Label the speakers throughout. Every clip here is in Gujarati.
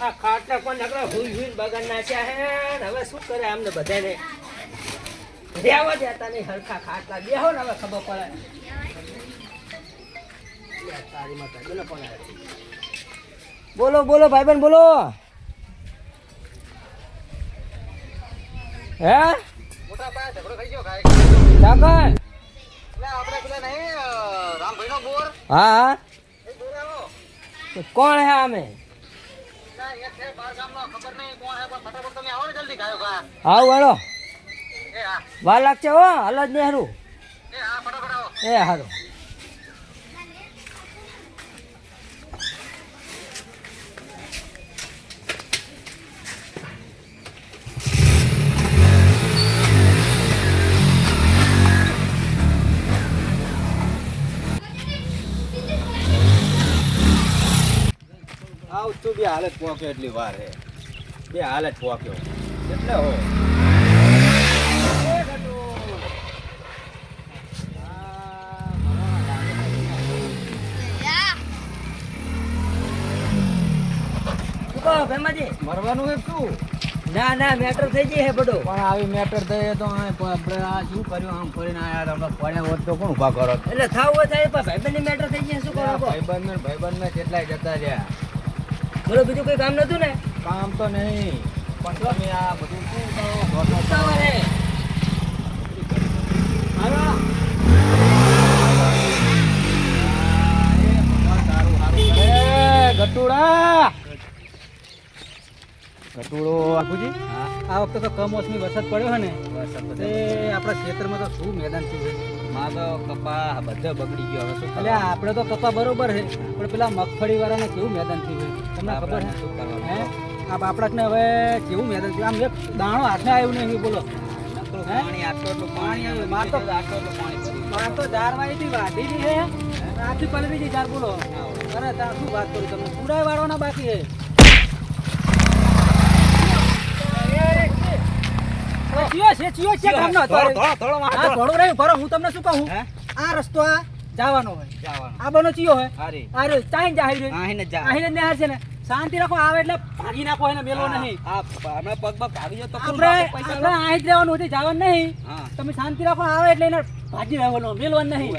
Speaker 1: આ ખાટલા પણ નકરા હુઈ હુઈ બગાડ નાખ્યા હે. ને હવે શું કરે અમને બધાને? રહેવા દેતા નહીં હરખા ખાટલા. બેહો ને હવે ખબર પડે. તારી માતા બોલો પણ બોલો બોલો ભાઈ બેન બોલો. હે?
Speaker 2: મોટા પાયા ઝઘડો થઈ ગયો.
Speaker 1: કાકા
Speaker 2: આપણે પેલા નહીં, અ, રામભાઈનો બોર.
Speaker 1: હા કોણ હે અમે
Speaker 2: આવો
Speaker 1: આવ વાળો વાર લાગશે હો હાલ જ નહેરુ.
Speaker 2: હા.
Speaker 1: એ હારું
Speaker 3: હાલત પહોંચ્યો એટલી વાર હે. બે હાલત પહોંચ્યો એટલે હો. મરવાનું શું?
Speaker 1: ના ના મેટર થઈ ગઈ હે બધો.
Speaker 3: પણ આવી મેટર થઈ તો આપણે આ શું કર્યું? આમ ફરીને આયા પડ્યા હોત તો કોણ ઊભા કરો?
Speaker 1: એટલે થાવ હોય થાય પણ ભાઈબંધની મેટર થઈ ગઈ શું કરો?
Speaker 3: ભાઈબંધ ભાઈબંધ કેટલાય જતા રહ્યા.
Speaker 1: બોલો બીજું કોઈ કામ નતું ને?
Speaker 3: કામ તો નહીં પણ તમે આ બધું શું કરો? ઘરનો
Speaker 1: સવારે
Speaker 3: ગટુડા ગટુડો બાપુજી
Speaker 4: આ વખતે તો કમોસમી વરસાદ પડ્યો હે ને.
Speaker 3: વરસાદ
Speaker 4: આપણા ક્ષેત્રમાં તો શું મેદાન થયું છે
Speaker 3: માં તો કપા બધો બગડી ગયો. હવે શું
Speaker 4: એટલે આપણે તો કપા બરોબર છે પણ પેલા મગફળી વાળાને કેવું મેદાન થયું છે તમને ખબર? હે? આ બાપડકને હવે કેવું મેદાન થયું? આમ એક દાણો હાથે આવ્યું નહીં બોલો.
Speaker 3: પાણી આટલું એટલું પાણી
Speaker 4: માર તો-
Speaker 3: આટલું એટલું પાણી
Speaker 4: માર તો જારવાઈથી વાઢીની છે આથી પલળી ગઈ જાર બોલો. અરે શું વાત કરું તમને? પૂરા વાળવાના બાકી છે ચિયો છે ચિયો છે ગામનો
Speaker 3: થોડો થોડો થોડો
Speaker 4: આ ઘોડો રહ્યો ઘોડો હું તમને શું કહું? આ રસ્તો આ જવાનો હોય.
Speaker 3: જવાનું.
Speaker 4: આ બનો ચિયો હોય ચાહી રહ્યો ચાહીને જાય રહ્યો
Speaker 3: આહીને જા.
Speaker 4: આહીને ને છે ને. શાંતિ રાખો આવે એટલે ભાગી નાખો એને મેલો નહીં.
Speaker 3: હમણાં પગ પગ ભાગી જાય તો
Speaker 4: આપણે અહીં જ રહેવાનું હતું જવાનું નહીં. તમે શાંતિ રાખો આવે એટલે એને ભાગી રહેવાનું મેલવાનું નહીં.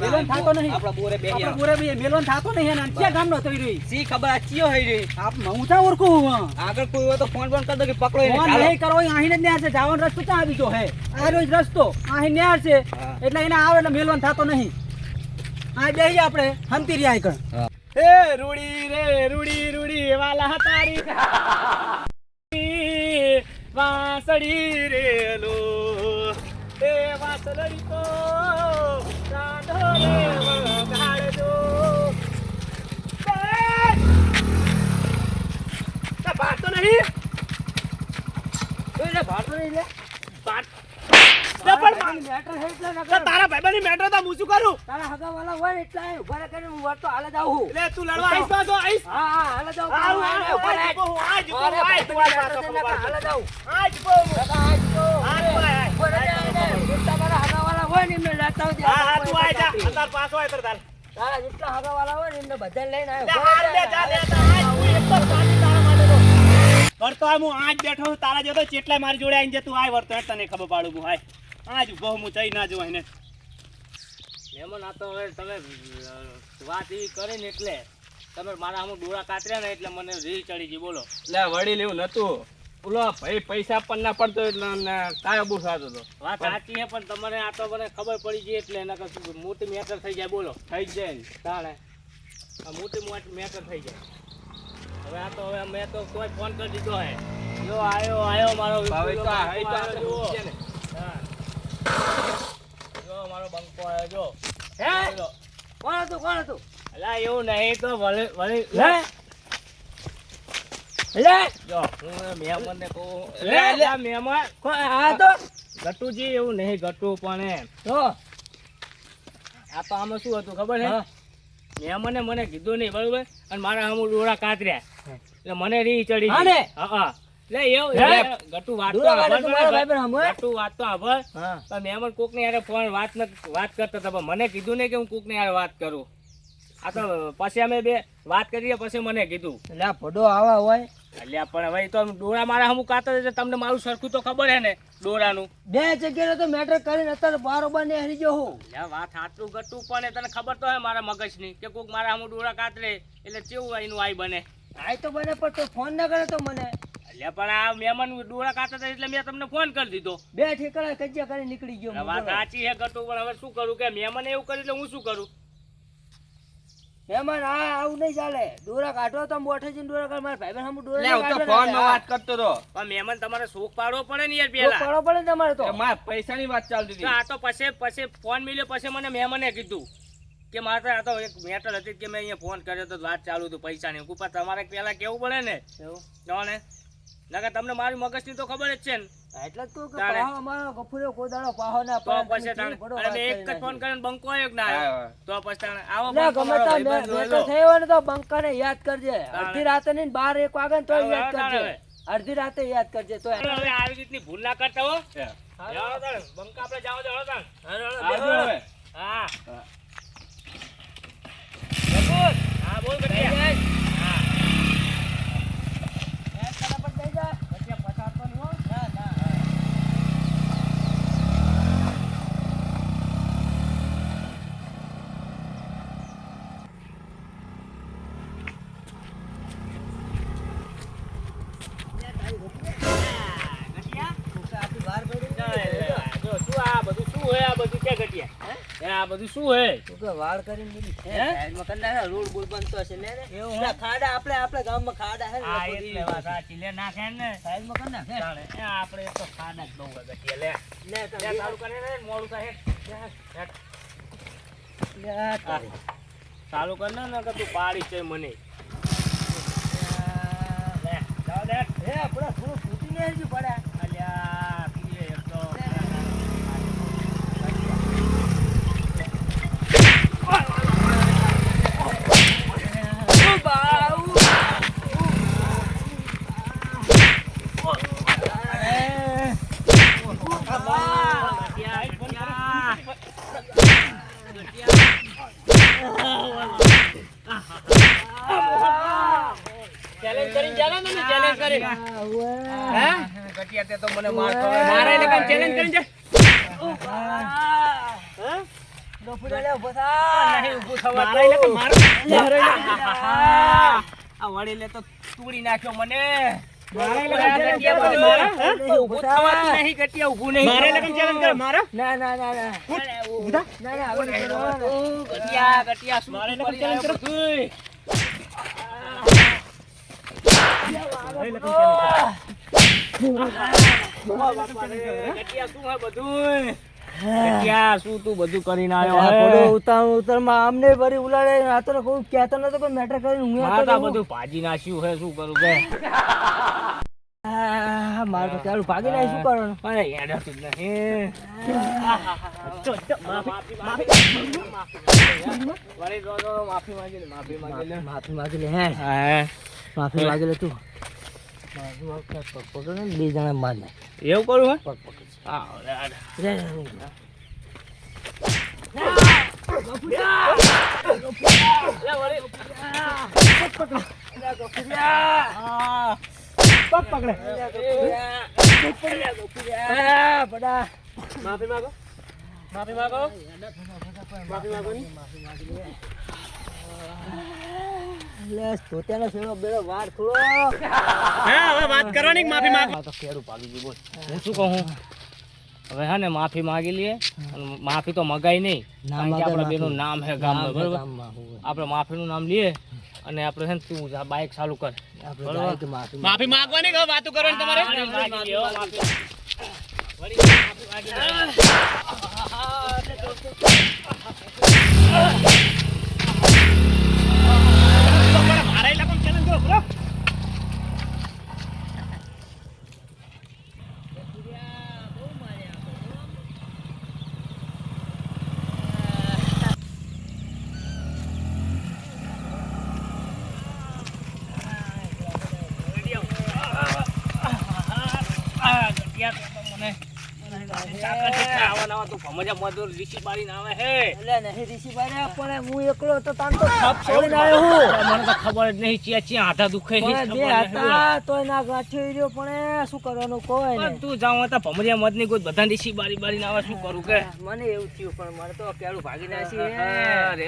Speaker 4: મેલવાન થતો નહીં.
Speaker 3: આપણા બોરે બે
Speaker 4: આપણે બોરે બે મેલવાન થતો નહીં એને. ક્યાં ગામનો થઈ રહી
Speaker 3: સી ખબર આ ચિયો થઈ રહી
Speaker 4: આપ હું ચા ઓળખું હું
Speaker 3: આગળ કોઈ હોય તો ફોન ફોન કરી દો કે પકડો એને
Speaker 4: ફોન નહીં કરો અહીં જ ન્યાર છે. જવાનો રસ્તો ક્યાં આવી ગયો હે? આ રોજ રસ્તો. અહીં ન્યાર છે. એટલે એને આવે એટલે મેલવાન થતો નહીં. આ બેહી આપણે હંતી રહ્યા કણ. એ રૂડી રે, રૂડી રૂડી વાલા તારી. વાસળી રે લો. એ વાસળી તો રાધો રે, વગાડજો. ભાતો નહીં?
Speaker 1: એટલે ભાડું નહીં લે
Speaker 4: પણ
Speaker 1: મેટર છે એટલે નકર
Speaker 4: તારા ભાઈબંધની મેટર તો હું શું કરું
Speaker 1: તારા હગાવાલા હોય એટલે આ ઊભા કરીને હું વળતો હાલે જ આવું
Speaker 4: એટલે તું લડવા આઈસ પાછો આઈસ
Speaker 1: હા હા હાલે જ આવું
Speaker 4: આવું,
Speaker 1: ઊભા રહે.
Speaker 4: આજ બહુ, આજ આજ આજ
Speaker 1: છે
Speaker 4: બહુ,
Speaker 1: નકર હાલે જ આવું.
Speaker 4: આજ બહુ.
Speaker 1: આજ તો
Speaker 4: હા, તું આય,
Speaker 1: ઊભો રહે ને, જેટલા મારા હગાવાલા હોય ને એમને લેતા આવજે.
Speaker 4: હા, હા, તું આય જા. અંદર પાછો આય તાર તાર.
Speaker 1: તારા જેટલા હગાવાલા હોય ને એમને બધા લઈને આવ્યો.
Speaker 4: હાલ લે, જા, લે. જા. આજ હું એક તો શાંતિ તારા માટે તો. વર્તો આય, હું આજ બેઠો તારા જેવો તો ચેટલાય મારી જોડે આવીને તું આય વર્તો એટલે તને ખબર પાડું હું આય આજ ઊભો હું જઈ ના જોઉં એને
Speaker 1: મહેમાન આ તો હવે તમે વાત એવી કરી ને એટલે તમે મારા આમ ડોળા કાતર્યા ને એટલે મને રીલ ચડી ગઈ બોલો
Speaker 3: લે વડી લેવું નતું બોલો ભાઈ પૈસા પણ ના પડતો એટલે ને કાયો બહુ સાચો હતો
Speaker 1: વાત સાચી છે પણ તમને આ તો મને ખબર પડી ગઈ એટલે એના કશું મોટી મેટર થઈ જાય બોલો
Speaker 3: થઈ જાય ને.
Speaker 1: તાણે મોટી મોટી મેટર થઈ જાય હવે આ તો હવે મેં તો કોઈ ફોન કરી દીધો હે જો આયો આયો મારો
Speaker 3: ભાઈ તો આ હઈ તો
Speaker 1: આયો, જુઓ.
Speaker 3: છે ને.
Speaker 1: હા. જો મારો બંકો આયો જો. હે? કોણ હતું કોણ હતું? અલા એવું નહીં તો વળી વળી
Speaker 4: લે.
Speaker 1: લે. જો હું મહેમાન ને કહું.
Speaker 4: લે, લે.
Speaker 1: મહેમાન
Speaker 4: આ તો
Speaker 1: ગટુજી એવું નહીં ગટુ પણ એમ. આ તો આમાં શું હતું ખબર છે?
Speaker 4: હા.
Speaker 1: મહેમાને મને કીધું નહીં બરોબર? અને મારા હમું ડોળા કાતર્યા. એટલે મને રી ચડી
Speaker 4: હા
Speaker 1: હા. હા? એવું ગટુ વાત તો
Speaker 4: ડોળા
Speaker 1: આભર
Speaker 4: કાઢે તો મારા
Speaker 1: બરાબર.
Speaker 4: ભાઈબંધ હમું, હે?
Speaker 1: ગટુ વાત તો આભર
Speaker 4: હા.
Speaker 1: પણ મહેમાન કોક ને યાર ફોન વાત વાત કરતા હતા પણ મને કીધું ને કે હું કોક ને યાર વાત કરું. આ તો પછી અમે બે વાત કરીએ પછી મને કીધું.
Speaker 2: એટલે ભડો આવા હોય.
Speaker 1: એટલે પણ હવે તો ડોળા મારા હમું કાતર એટલે તમને મારું સરખું તો ખબર હે ને ડોળાનું.
Speaker 2: બે જગ્યાએ તો મેટર કરીને અત્યારે બારોબાર ને હરી ગયો હું
Speaker 1: વાત આટલું ગટું પણ તને ખબર તો હે મારા મગજની કે કોક મારા હમું ડોળા કાતરે એટલે કેવું એનું આઈ બને.
Speaker 2: આઈ તો બને પણ તો ફોન ના કરે તો મને.
Speaker 1: અલ્યા પણ આ મહેમાન ડોળા કાતર એટલે મેં તમને ફોન કરી દીધો.
Speaker 2: બે ઠેકાણા કજ્યા કરી નીકળી ગયો
Speaker 1: વાત સાચી હે ગટું પણ હવે શું કરું કે મહેમાન એવું કરી એટલે હું શું કરું?
Speaker 2: મહેમાન આ આવું નહીં ચાલે. દોરા કાઢો તો બોઠે જઈને દોરા કાઢ. મારા ભાઈ બહેન દોરા
Speaker 4: લે તો ફોનમાં વાત કરતો તો
Speaker 1: પણ મહેમાન તમારે શોખ પાડવો પડે ને યાર પેલા
Speaker 2: પાડવો પડે ને તમારે તો.
Speaker 4: માર પૈસાની વાત ચાલતી હતી
Speaker 1: આ તો પછી પછી ફોન મિલ્યો પછી મને મહેમાને કીધું કે મારે આ તો એક મેટર હતી કે મેં અહીંયા ફોન કર્યો તો વાત ચાલુ હતું પૈસાની. ઉપર તમારે પેલા કેવું પડે ને?
Speaker 2: એવું?
Speaker 1: જાણે નકર તમને મારી મગજની તો ખબર જ છે ને.
Speaker 2: એટલે તો કે પાહો અમારો ગફુરિયો કોદાળો પાહો ના પાહો
Speaker 1: પછી તાણે. અને એક જ ફોન. કર્યો બંકો આવ્યો કે ના આવ્યો? તો પછી તાણે આવો બંકો
Speaker 2: ગમે
Speaker 1: તો
Speaker 2: મેં- તો થયો ને તો બંકાને યાદ કરજે. અડધી રાતે ને બાર એક વાગે તો યાદ કરજે. અડધી રાતે યાદ કરજે તો
Speaker 1: હવે આવી રીતની ભૂલ ના કરતા હો. જાઓ તાણે, બંકા આપણે જાઓ જાઓ તાણે.
Speaker 4: આવજો હવે.
Speaker 1: હા
Speaker 4: હા.
Speaker 1: બોલ ગટિયા. હા
Speaker 2: ફટાફટ લઈ જા. પછી પછાડતો નહીં હો. ના, ના.
Speaker 1: ગટિયા
Speaker 2: આપણી વાર પડી
Speaker 1: જો,
Speaker 2: ગઈ.
Speaker 1: જો, શું આ બધું શું હે આ બધું ક્યાં ગટિયા હે આ બધું શું હે?
Speaker 2: તું કે વાળ કરીને. હે,
Speaker 1: હે?
Speaker 2: સાઈડમાં કરી નાખે, રોડ બોલ બનતો હશે. ને.
Speaker 1: એવું
Speaker 2: પેલા ખાડા આપણે આપણે ગામમાં ખાડા હે ને,
Speaker 1: આ એટલે વાત સાચી લે નાખે ને.
Speaker 2: સાઈડમાં કરી નાખ,
Speaker 1: ચાલે. આપણે તો ખાડા જ બહુ હે ગટિયા લે.
Speaker 2: લે,
Speaker 1: ચાલુ કરે ને મોડું થાય. લે, ચાલુ કર ને કે તું પાડી છે મને. લે જાવ દે
Speaker 2: હે, આપણે થોડું ફૂટીને જ પડ્યા.
Speaker 1: અલ્યા પીએ એક તો ચેલેન્જ કરીને ચાલો ને ચેલેન્જ કરીને. હે?
Speaker 4: ગટિયા તે તો મને મારતો
Speaker 1: મારા એટલે કાંઈ challenge કરીને જા.
Speaker 2: ડોફુડા લે, ઊભો થા.
Speaker 1: નહીં ઊભું થવાતું.
Speaker 2: મારા એટલે કે મારા-
Speaker 1: આ વડીલે તો તૂડી નાખ્યો મને. બધું. ગટિયા, શું તું બધું કરીને આવ્યો?
Speaker 2: ફોટો ઉતારમાં આમને ભરી ઉલાડે આ તો કોઈ કહેતો નતો કોઈ મેટર કરીને હું
Speaker 1: આ બધું ભાજી નાખ્યું હે શું કરું કે?
Speaker 2: મારે તો ચાલુ ભાગી નાખી શું કરવાનું?
Speaker 1: અરે હેડાતું જ નહીં. માફી, માફી. વળી જો, જો, માફી માંગી લે, માફી માંગી લે.
Speaker 2: માફી માંગી લે હે?
Speaker 1: હા,
Speaker 2: માફી માંગી લે તું. બે જણા માર
Speaker 1: એવું કરું હે?
Speaker 2: પગ. પગ આ, બડા
Speaker 1: માફી માગો માફી માગો માફી માંગો ની.
Speaker 2: લે ધોતિયાનો સેવો બેડો
Speaker 1: હા હવે વાત કરવાની માફી માંગો તો કેરું પાડી દીધું હું શું કહું હવે હે ને માફી માંગી લઈએ. માફી તો મગાઈ નહીં.
Speaker 2: આપણે
Speaker 1: કારણ કે આપણા
Speaker 2: માફી.
Speaker 1: બેનું નામ હે ગામમાં
Speaker 2: ગામ-
Speaker 1: બરોબર. આપણે માફીનું નામ લઈએ અને આપણે છે ને તું બાઇક ચાલુ કર.
Speaker 2: માફી
Speaker 5: માગવાની માંગવાની કે વાતો કરવાની તમારે. મારા ઇલાકામાં challenge કરો, બરો.
Speaker 1: આ ગટિયા તો મને મને તો ભમજા મધુર ઋષિ બારી આવે હે.
Speaker 2: એટલે નહીં ઋષિભાઈ પણ હું એકલો તો તાન તો થપ છોડીને આવ્યો હું.
Speaker 1: મને તો ખબર જ નહીં ચિયા ચિયા આધા દુખે છે
Speaker 2: બે હતા તો ના ગાઠી રહ્યો પણ શું કરવાનું કોઈ
Speaker 1: પણ
Speaker 2: નહીં.
Speaker 1: તું જાવ તો ભમજા મધની કોઈ બધા ઋષિ બારી બારીને આવે શું કરું કે?
Speaker 2: મને એવું થયું પણ મારે તો કેળું ભાગી ના
Speaker 1: છે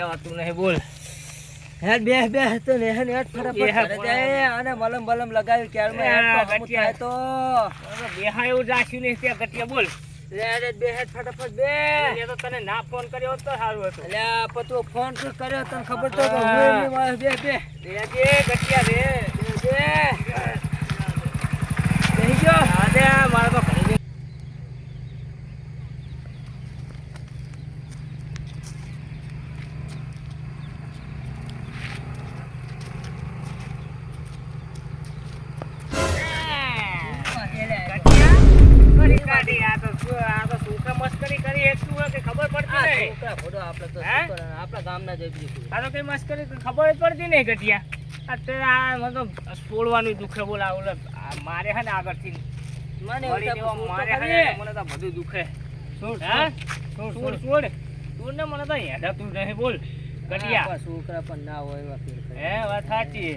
Speaker 1: અરે તું નહીં બોલ.
Speaker 2: હેડ બે બે તો ને હેડ હેડ ફટાફટ અને મલમ બલમ લગાવી કેળમાં તો તો.
Speaker 1: બેહા એવું રાખ્યું નહીં ત્યાં ગટિયા બોલ.
Speaker 2: હેડ હેડ બે હેડ ફટાફટ બે.
Speaker 1: એ તો તને ના ફોન કર્યો તો સારું હતું.
Speaker 2: અલ્યા પતો ફોન તો કર્યો તને ખબર તો કે હું. એમની માણસ બે બે.
Speaker 1: રે ગટિયા રે
Speaker 2: બે. બેહી ગયો.
Speaker 1: અરે મારે તો ઘરે જઈ- કરી કાઢી. આ તો શું- આ તો છોકરા મસ્કરી કરી હેતું હોય કે ખબર
Speaker 2: છોકરા ફોટો આપણે તો
Speaker 1: હે?
Speaker 2: શું કરવાના? આપણા ગામના જ બીજું
Speaker 1: આ તો કઈ મસ્કરી ખબર જ પડતી નહીં ગટિયા અત્યારે આ મને છોડવાનું દુખે બોલ ઓલે મારે હે ને આગળથી.
Speaker 2: મને
Speaker 1: વળી
Speaker 2: એવું
Speaker 1: દેવા
Speaker 2: થાય,
Speaker 1: મારે હે મને તો બધું દુખે.
Speaker 2: છોડ, છોડ,
Speaker 1: છોડ છોડ તું ને મને તો હેડાતું નહીં બોલ
Speaker 2: હા, પણ છોકરા પણ ના હોય એવા
Speaker 1: હે વાત સાચી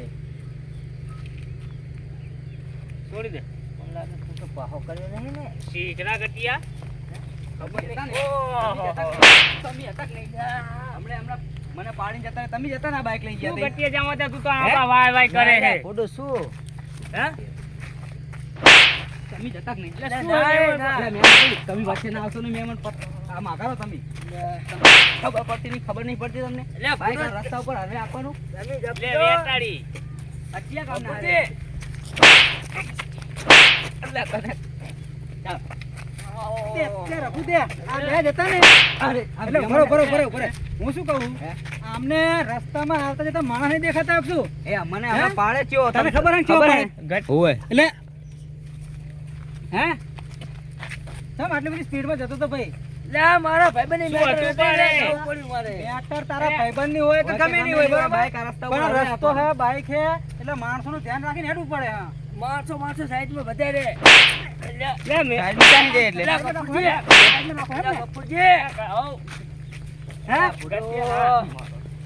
Speaker 1: છોડી દે.
Speaker 2: મને લાગે તું તો પાહો કર્યો નહીં ને.
Speaker 1: શીખરા ગટિયા
Speaker 4: મને પાડીને જતા તમે જતા ને બાઈક લઈ
Speaker 1: તું
Speaker 4: ગયા
Speaker 1: ગટિયા તું તો આવા વાય વાય કરે
Speaker 2: ફોટો શું?
Speaker 1: હે?
Speaker 4: તમે જતા કે નહીં? તમે વચ્ચે ના આવશો ને મેં મને આ માગારો તમે. ખબર પડતી નહીં ખબર નહીં પડતી તમને?
Speaker 2: એટલે
Speaker 4: રસ્તા ઉપર હવે આપવાનું?
Speaker 2: તમે
Speaker 1: લે, વેટાડી.
Speaker 4: અત્યારે કામ ના એટલે તને ચાલો. હું શું જતો તો ભાઈ? તારા ભાઈબંધ હોય રસ્તો બાઈક માણસો નું ધ્યાન રાખીને હેડવું પડે
Speaker 2: માણસો માણસો સાઈડમાં વધારે.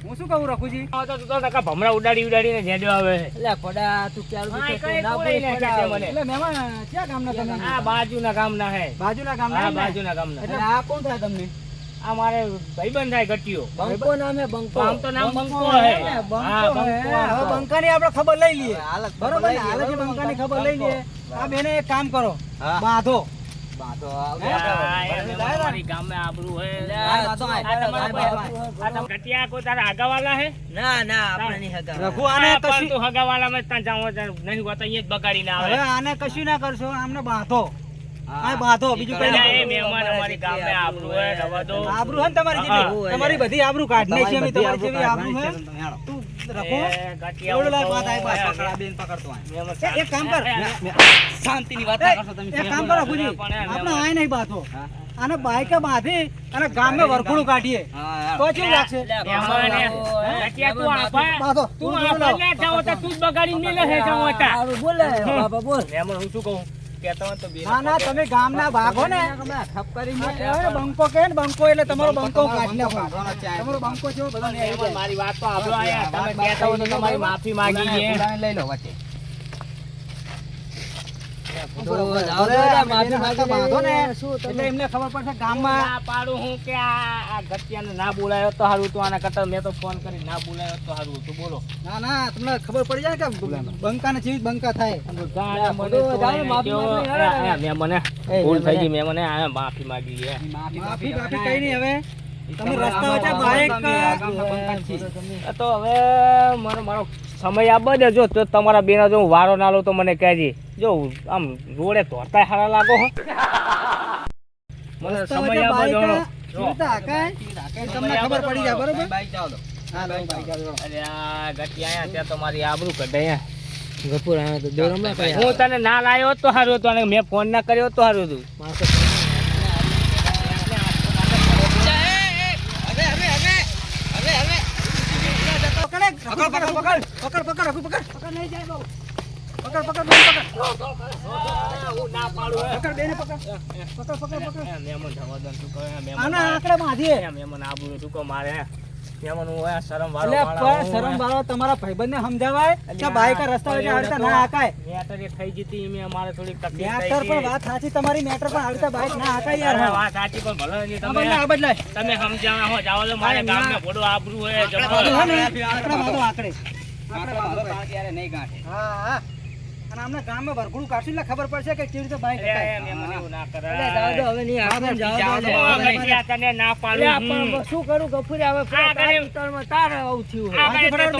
Speaker 4: હું શું કહું
Speaker 1: રખુજી ભમરા ઉડાડી ઉડાડીને
Speaker 4: કોણ થાય તમને
Speaker 1: આ મારે ભાઈબંધ થાય ગટિયો
Speaker 2: બંકો
Speaker 1: તો નામ
Speaker 4: હવે બંકાની આપણે ખબર લઈ લઈએ
Speaker 2: હાલત
Speaker 4: બરોબર હાલત ખબર લઈ લઈએ આ બેને એક કામ કરો. બાંધો. બાંધો
Speaker 1: ગામમાં તારા આગાવાલા હે?
Speaker 2: ના ના આપણે નહીં
Speaker 1: જ બગાડી
Speaker 4: ના
Speaker 1: આવે.
Speaker 4: આને કશું ના કરશો આમને બાંધો. આ બાધો બીજું કઈ
Speaker 1: નહીં. મહેમાન અમારી ગામ આબરૂ હે રવા
Speaker 4: આબરૂ હે તમારી જેવી? તમારી બધી આબરૂ કાઢને છે અમે તમારી જેવી આબરૂ હે? તું
Speaker 1: રખો. ગટિયા ઓલા
Speaker 4: વાત આય
Speaker 1: બા
Speaker 4: પકડા બેન પકડતો
Speaker 1: આ
Speaker 4: એક કામ કર.
Speaker 5: શાંતિની વાત
Speaker 4: કરશો તમે એક કામ કરો ગુજી આપણે આય નહીં બાધો અને બાઈક બાંધી અને ગામ ને વરખુડું કાઢીએ. તો કેવું લાગશે?
Speaker 1: તું
Speaker 2: બગાડી બોલે બાપા બોલ.
Speaker 1: હું શું કહું? કહેતો હોય તો બે
Speaker 4: ના ના તમે ગામના ભાગો ને.
Speaker 2: ખપ કરી
Speaker 4: બંકો કે ને બંકો એટલે તમારો બંકો કાઢી નાખો તમારો બંકો છે બધા આવી.
Speaker 1: મારી વાત તો આભળો આયા તમે કહેતા હોય તો તમારી માફી માંગી
Speaker 2: લઈ લો માફી માંગી
Speaker 4: બાંધો ને
Speaker 2: લે, શું તમે-
Speaker 4: એટલે એમને ખબર પડશે ગામમાં
Speaker 1: પાડું હું કે આ આ ગટિયાને ના બોલાયો તો સારું હતું આના કરતા મેં તો ફોન કરી ના બોલાયો તો સારું હતું બોલો.
Speaker 4: ના ના તમને ખબર પડી જાય કે બંકા જેવી બંકા થાય.
Speaker 1: ગાને મને
Speaker 2: બધું
Speaker 1: તો
Speaker 2: જાણે
Speaker 1: એને
Speaker 2: માફી માંગી
Speaker 1: આ- આ મેં મને ભૂલ થઈ ગઈ મેં મને માફી માંગી
Speaker 4: માફી કઈ નહીં હવે. તમે રસ્તા વચ્ચે બાઈક
Speaker 1: તો હવે મારો મારો સમય આ ને જો તો તમારા બેના જો હું વારો ના લો તો મને કહેજે. જો આમ રોડે તોડતા હારા લાગો હો. સમય
Speaker 4: આપો જોણો તમને ખબર પડી જાય બરોબર? બાઈક ચાલો
Speaker 1: હું તને ના લાયો તો સારું હતું મેં ફોન ના કર્યો તો સારું હતું.
Speaker 4: પકડ પકડ પકડ પકડ પકડ પકડ પકડ નહીં જાય બહુ પકડ પકડ પકડ પકડ પકડ પકડ પકડ
Speaker 1: જવા ને
Speaker 4: તમારા ભાઈબંધને સમજાવાય કે
Speaker 1: અલ્યા,
Speaker 4: રસ્તા વચ્ચે ના હાકાય
Speaker 1: મેટર થઈ જતી એમાં અમારે થોડીક તકલીફ
Speaker 4: મેટર પણ વાત સાચી તમારી મેટર પણ હાલતા બાઈક ના હાકાય યાર
Speaker 1: વાત સાચી પણ ભલે નહીં તમે
Speaker 4: આ બદલાય.
Speaker 1: તમે સમજાણા હો જાઓ તો મારે. આબરૂ.
Speaker 4: હે આંકડા આંકડે. હા, હા. અને આમને ગામમાં વરઘોડું કાઢશું એટલે ખબર પડશે કે કેવી રીતે બાઈક
Speaker 2: હવે
Speaker 1: ના પાડું.
Speaker 2: શું કરું ગફુરી તારે આવું થયું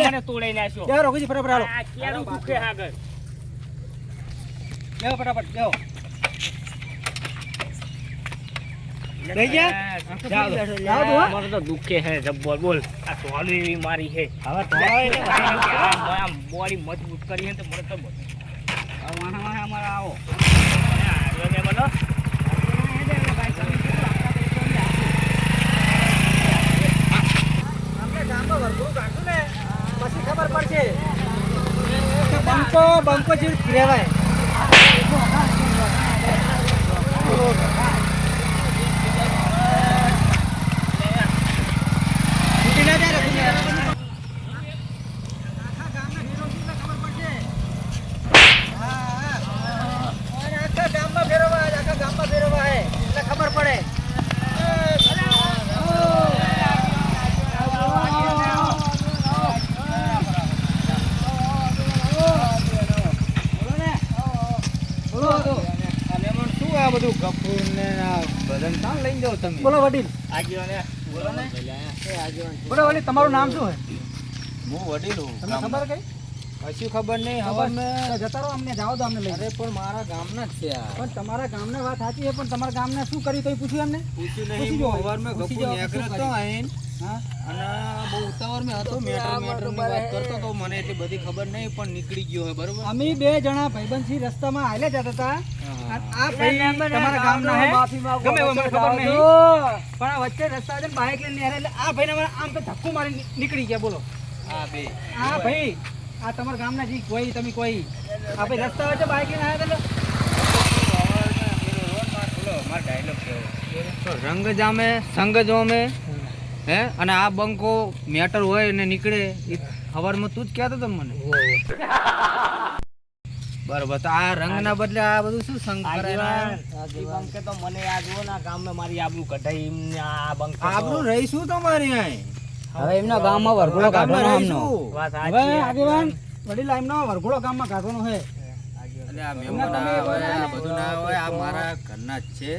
Speaker 1: મને તોડાઈ નાખ્યો.
Speaker 4: ફટાફટ હાલો.
Speaker 1: કેરું દુખે આગળ.
Speaker 4: ફટાફટ. લઈ ગયા? હા.
Speaker 1: દુખે જબ્બર બોલ આ એવી મારી હે હવે બોડી મજબૂત કરી હે તો મને તો બધું આવો ને મને
Speaker 4: આપણે ગામમાં વરઘોડું કાઢશું ને, પછી ખબર પડશે કે બંકો બંકો જેવું રહેવાય તૂટી ના જાય રઘુજી. આખા ગામના હીરો છું એટલે ખબર પડશે. હા, હા. અને આખા ગામમાં ફેરવાય, આખા ગામમાં ફેરવાય, એટલે ખબર પડે બોલો વડીલ.
Speaker 1: આગેવાને બોલો ને.
Speaker 4: બોલો વડીલ તમારું નામ શું છે
Speaker 3: હું વડીલ હું
Speaker 4: તમને ખબર કઈ?
Speaker 3: કશું ખબર નહીં
Speaker 4: ખબર.
Speaker 3: હવે
Speaker 4: જતા રહો અમને જાઓ તો અમને લઈ
Speaker 3: અરે પણ મારા ગામના જ છે
Speaker 4: પણ તમારા ગામને વાત સાચી છે પણ તમારા ગામને શું કર્યું તો પૂછ્યું એમને?
Speaker 3: પૂછ્યું નહીં સવારમાં
Speaker 4: પૂછી
Speaker 3: ગપુ
Speaker 4: જો,
Speaker 3: નેકળ્યો
Speaker 4: શું
Speaker 3: તો
Speaker 4: કર્યું?
Speaker 3: આઈન. બહુ ઉતાવળ હતો મેટર મેટરની વાત કરતો તો મને એટલી બધી ખબર નહીં પણ નીકળી ગયો હે બરોબર?
Speaker 4: અમે બે જણા ભાઈબંધ રસ્તામાં હાલે જતા હતા.
Speaker 3: હા.
Speaker 4: આ ભાઈ તમારા ગામના હે? ગમે એવું મને ખબર નહીં. પણ આ વચ્ચે રસ્તા છે બાઇક લઈને નેરે એટલે આ ભાઈને મને આમ તો ધક્કો મારી નીકળી ગયા બોલો.
Speaker 3: હા બે.
Speaker 4: આ ભાઈ આ તમારા ગામના જી કોઈ તમે કોઈ. આ ભાઈ રસ્તા વચ્ચે બાઇક લઈને આવ્યા
Speaker 3: રંગ જામે સંગ જોમે. હે? અને આ બંકો મેટર હોય ને નીકળે એ સવારમાં તું જ કહેતો તો મને. બરોબર તો આ રંગના બદલે આ બધું શું સંગ
Speaker 1: કરે બંકે તો મને આ જુઓ ના ગામમાં મારી આબરૂ કઢાઈ એમને આ બંક
Speaker 3: આબરૂ રહીશું તમારી અહીં?
Speaker 2: હવે એમના ગામમાં વરઘોડો કાઢવાનો આમનો.
Speaker 4: હવે આગેવાન વડીલ એમનો વરઘોડો ગામમાં કાઢવાનો છે.
Speaker 3: એટલે આ મહેમાન આવે આ બધું ના હોય આ મારા ઘરના જ છે.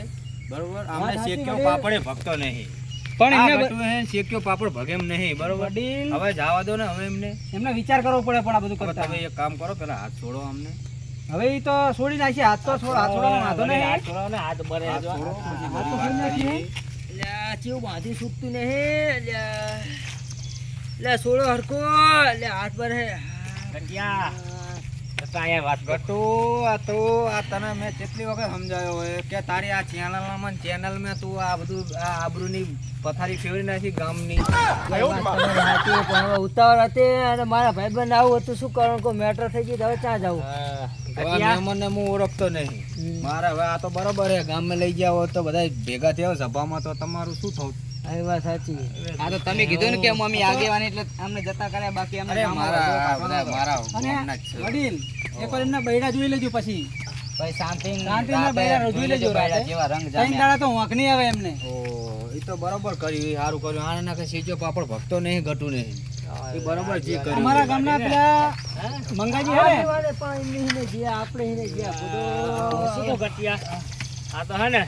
Speaker 3: બરોબર? આમને શેક્યો પાપડે ભક્તો નહીં.
Speaker 4: પણ એમને
Speaker 3: શેક્યો પાપડ ભગેમ નહીં બરોબર? હવે જવા દો ને હવે એમને.
Speaker 4: એમને વિચાર કરવો પડે પણ આ બધું કરતા.
Speaker 3: હવે એક કામ કરો પેલા હાથ છોડો અમને.
Speaker 4: હવે ઈ તો છોડી નાખી હાથ તો છોડ હાથ છોડવાનો વાંધો નહીં.
Speaker 1: હાથ ને, હાથ બરે
Speaker 3: હાથ છોડો
Speaker 4: તો
Speaker 3: બધી
Speaker 4: છોડી.
Speaker 2: છૂટતું નહીં લ્યા સોળો હરકો અલ્યા હાથ
Speaker 1: બરે. જતા અહીંયા વાત કર.
Speaker 3: ગટુ આ તો આ તને મેં કેટલી વખત સમજાયો હોય કે તારી આ ચેનલમાં ચેનલ તું આ બધું આ આબરૂની પથારી ફેરવી નાખી ગામની.
Speaker 2: વાત તમારી સાચી છે, પણ હવે ઉતાવળ હતી અને મારા ભાઈબંધ આવું હતું શું કરવાનું કોઈ મેટર થઈ ગઈ હવે ક્યાં જવું?
Speaker 3: મને હું ઓળખતો નહીં. મારા હવે આ તો બરોબર છે ગામમાં લઈ ગયા હોય તો બધા ભેગા થયા સભામાં તો તમારું શું થવું?
Speaker 2: વાત સાચી
Speaker 3: આ તો તમે કીધું ને કે મમ્મી આગેવાની એટલે અમને જતા કર્યા બાકી અમને મારા બધા મારા
Speaker 4: અને
Speaker 3: ગામના જ છે.
Speaker 4: વડીલ એકવાર એમના બૈડા જોઈ લેજો પછી.
Speaker 3: ભાઈ શાંતિ
Speaker 4: જોઈ લેજો રાતે.
Speaker 3: જેવા રંગ
Speaker 4: ત્રણ દાડા તો વાંક નહીં આવે એમને.
Speaker 3: ઓ એ તો બરોબર કર્યું એ સારું કર્યું. આને નાખે સીજો પાપડ ભક્તો નહીં ઘટું નહીં. એ બરોબર જે કર્યું.
Speaker 4: અમારા ગામના પેલા મંગાજી હે
Speaker 2: આપણે
Speaker 1: આ તો હે ને?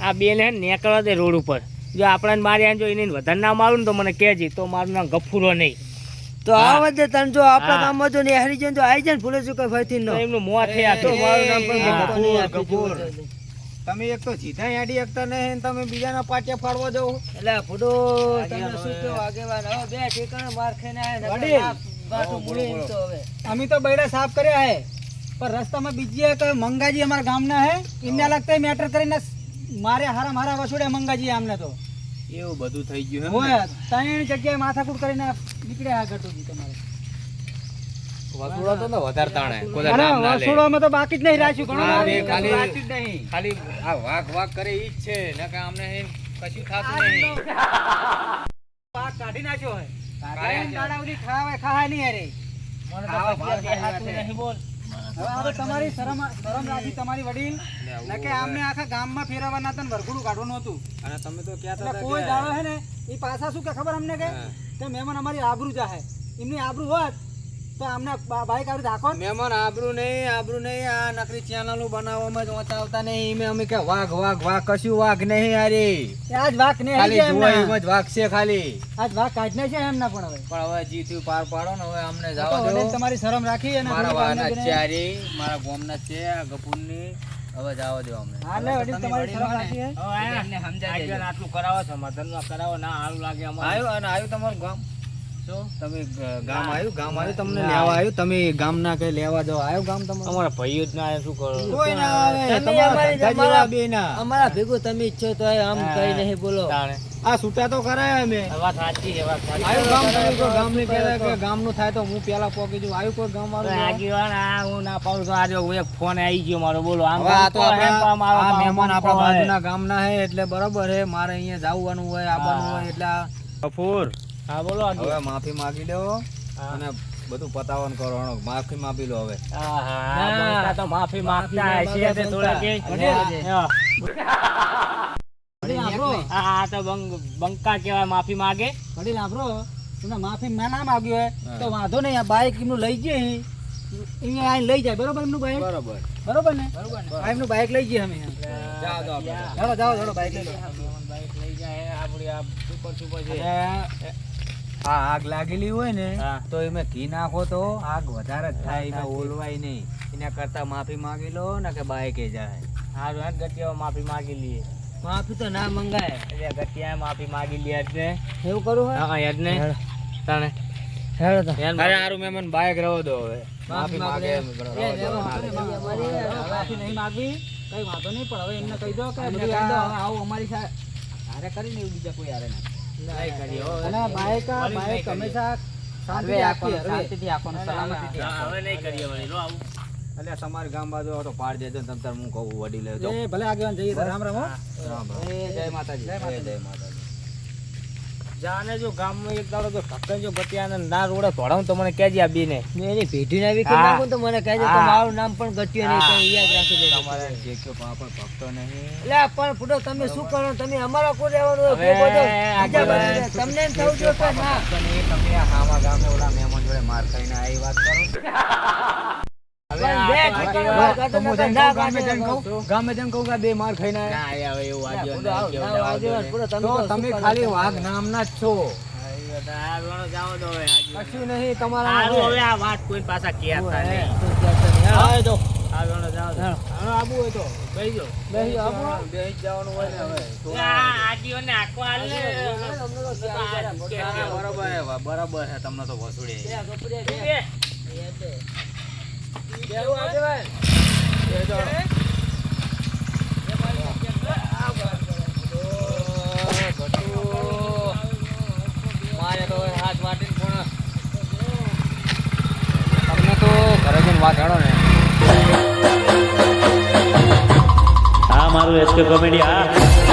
Speaker 1: આ બેન નીકળવા દે રોડ ઉપર. જો આપણને માર્યા જો એને વધારે ના મારું ને તો મને કહેજે તો મારું નામ ગફુરો નહીં.
Speaker 2: તો આ વધે તને જો આપણા. ગામમાં જો ને હારી જાય તો આવી જાય ને ફૂલે શું કઈ ફરીથી ન.
Speaker 1: એમનું મોં થયા
Speaker 2: તો મારું નામ પણ ગફુર.
Speaker 3: તમે એક તો સીધા યાડી એકતા નહીં ને તમે બીજાના પાટિયા ફાડવા જાવ
Speaker 2: એટલે ફૂડો તમે શું કેવું આગેવાન? હવે બે ઠેકાણે માર ખાઈને આયા ને
Speaker 4: વડીલ.
Speaker 2: મૂળે તો હવે.
Speaker 4: અમે તો બૈડા સાફ કર્યા હે. પણ રસ્તામાં બીજી એક મંગાજી અમારા ગામના હે. એમને લાગતા મેટર કરીને મારે હારા મારા વસુડે મંગાજી આમને તો.
Speaker 3: એવું બધું થઈ ગયું
Speaker 4: હોય ત્રણ જગ્યાએ માથાકૂટ કરીને નીકળ્યા આ ગટુજી તમારે.
Speaker 3: વસૂલો તો વધારે તાણે કોઈ
Speaker 4: અરે
Speaker 3: નામ ના લે.
Speaker 4: વસૂલોમાં તો બાકી જ નહીં રાખ્યું ઘણું
Speaker 3: હા,
Speaker 4: બાકી
Speaker 3: બે ખાલી-
Speaker 4: નહીં.
Speaker 3: ખાલી આ વાઘ વાઘ કરે ઈ જ છે નકર અમને કશું થાતું નહીં.
Speaker 4: પાક કાઢી નાખ્યો હોય. નહીં અરે
Speaker 3: ખાવા
Speaker 1: નહીં બોલ.
Speaker 4: હવે તો તમારી શરમ શરમ રાખી તમારી વડીલ. ના આમને આખા ગામમાં ફેરવવાના હતા ને વરઘોડું કાઢવાનું હતું.
Speaker 3: અને તમે તો કહેતા હતા
Speaker 4: કોઈ દાડો હે ને એ પાછા શું કે ખબર અમને કે? કે મહેમાન અમારી આબરૂ જાહે. એમની આબરૂ હોત તો અમને બાઈક આવી રાખો
Speaker 3: મહેમાન આબરૂ નહીં આબરૂ નહીં આ નકરી ચેનલો બનાવવામાં જ ઓછા નહીં. એમે અમે કે વાઘ વાઘ વાઘ કશું વાઘ નહીં અરે
Speaker 4: આજ વાક ને
Speaker 3: ખાલી જોવા એમ જ વાઘ છે ખાલી.
Speaker 4: આજ વાક કાઢને છે એમ ના પણ હવે.
Speaker 3: પણ હવે જીત્યું પાર પાડો ને હવે અમને જવા દો.
Speaker 4: તમારી શરમ રાખી અને
Speaker 3: મારા વાના છે મારા ગોમના છે આ ગપુરની હવે જવા દો અમને.
Speaker 4: તમારી શરમ રાખી
Speaker 1: હવે આયા. આટલું કરાવો સમાધાન કરાવો ના હારું લાગે અમારું.
Speaker 3: આવ્યું અને આવ્યું તમારું ગામ? તમે ગામ આવ્યું? ગામ આવ્યું તમને લેવા આવ્યું? તમે ગામ ના કઈ લેવા જાઓ આવ્યું ગામ તમારું?
Speaker 1: અમારા ભાઈઓ જ ના આવે શું કરો?
Speaker 3: કોઈ ના આવે તમારા
Speaker 2: અમારી-
Speaker 3: ધંધા જેવા
Speaker 2: અમારા-
Speaker 3: બે ના
Speaker 2: અમારા ભેગું તમે ઈચ્છો તો આમ કઈ નહીં બોલો.
Speaker 3: આ છૂટા તો કરાય અમે.
Speaker 1: વાત સાચી છે વાત સાચી
Speaker 3: આવ્યું ગામ તમે કોઈ ગામ ને કહેતા કે ગામનું થાય તો હું પેલા પોકી જઉં. આવ્યું કોઈ ગામ વાળું
Speaker 1: આગેવાન? આ હું ના પાઉં તો આજે એક ફોન આવી ગયો મારો બોલો. આમ
Speaker 3: આ તો
Speaker 1: હે,
Speaker 3: આપણા
Speaker 1: મારો
Speaker 3: આ
Speaker 1: બાપ
Speaker 3: મહેમાન આપણા બાજુના ગામના હે એટલે બરોબર હે. મારે અહીંયા જાવવાનું હોય આવવાનું હોય એટલે
Speaker 1: કપૂર. હા બોલો
Speaker 3: હવે માફી માંગી લો અને બધું પતાવન કરવાનો. માફી માફી લો હવે.
Speaker 1: હા, હા, બંકા તો માફી માંગતા
Speaker 2: માફી
Speaker 1: તે થોડા કે હા. તો બંકા કહેવાય માફી માગે.
Speaker 4: વડીલ આપણો તમને માફી ના ના માગ્યો હોય તો વાંધો નહીં આ બાઈક એમનું લઈ જઈએ અહીંયા આઈને લઈ જાય બરોબર એમનું બાઈક?
Speaker 3: બરોબર.
Speaker 4: બરોબર ને? આ એમનું બાઈક લઈ જઈએ અમે.
Speaker 3: જાઓ
Speaker 4: જાઓ જાઓ જાઓ. બાઈક લઈ લો
Speaker 1: બાઈક લઈ જાય આપણી આ સુપર સુપર છે.
Speaker 3: અને આ આગ લાગેલી હોય ને તો એમાં ઘી નાખો તો આગ વધારે જ થાય એમાં ઓલવાય નહીં. એના કરતા માફી માગી લો ને કે બાઈકે જાય.
Speaker 1: સારું એમ ગટિયા માફી માગી લઈએ.
Speaker 2: માફી તો ના મંગાય.
Speaker 1: એટલે ગટિયા માફી માગી લઈએ હેડને
Speaker 2: એવું કરું હા?
Speaker 1: હા હેડને તાણે.
Speaker 2: હેડો તો.
Speaker 3: અરે હારું મહેમાન બાઈક રહો દો હવે.
Speaker 2: માફી માંગે.
Speaker 3: માંગે.
Speaker 4: માફી નહીં માગવી. કઈ વાંધો નહીં પણ હવે એમને કહી દો કે આવું અમારી સાથે. હારે કરીને એવું બીજા કોઈ હારે ના. અને બાઈક બાઈક હંમેશા શાંતિથી રાખવી શાંતિથી રાખવાનું સલામતીથી
Speaker 1: હવે નહીં કરીએ વળી લો આવું.
Speaker 3: એટલે તમારી ગામ બાજુ તો પાડ દેજો ને તમ તાર હું કહું વડી લેજો
Speaker 4: ભલે આગેવાન જઈએ રામ રામ
Speaker 3: રામ રામ.
Speaker 4: જય માતાજી. જય
Speaker 3: જય જય માતાજી.
Speaker 1: જાને જો ગામમાં એક દાડો તો ઢક્કન જો ગટિયાને ના રોડે ધોડાવું તો મને કહેજે આ બેને.
Speaker 2: મેં એની ભેટી ના વિકે. નાખું તો મને કહેજે તો મારું નામ પણ ગટ્યું નહીં. તો યાદ રાખી દેજો.
Speaker 3: તમારે જે કયો પણ ભક્તો નહીં.
Speaker 2: એટલે પણ ફૂટો તમે શું કરો? તમે અમારા કોઈ રહેવાનું
Speaker 1: હવે
Speaker 2: બાજુ રહે. તમને એમ થવું જો તો ના?
Speaker 3: તમે આ હામા ગામે ઓલા મહેમાન જોડે માર ખાઈને આવી વાત કરો.
Speaker 1: હવે
Speaker 2: બે
Speaker 3: માર
Speaker 2: તમે
Speaker 3: ખાલી વાઘ નામના જ છો. કશું નહીં તમારા
Speaker 1: હવે આ વાત કોઈ પાછા કહેતા નહીં. આબુ હોય તો. બેહી
Speaker 3: જવાનું હોય ને હવે.
Speaker 1: આ હાલ છે.
Speaker 3: બરોબર હે તમને તો વસૂડી.
Speaker 6: મારું એસકે કોમેડી આ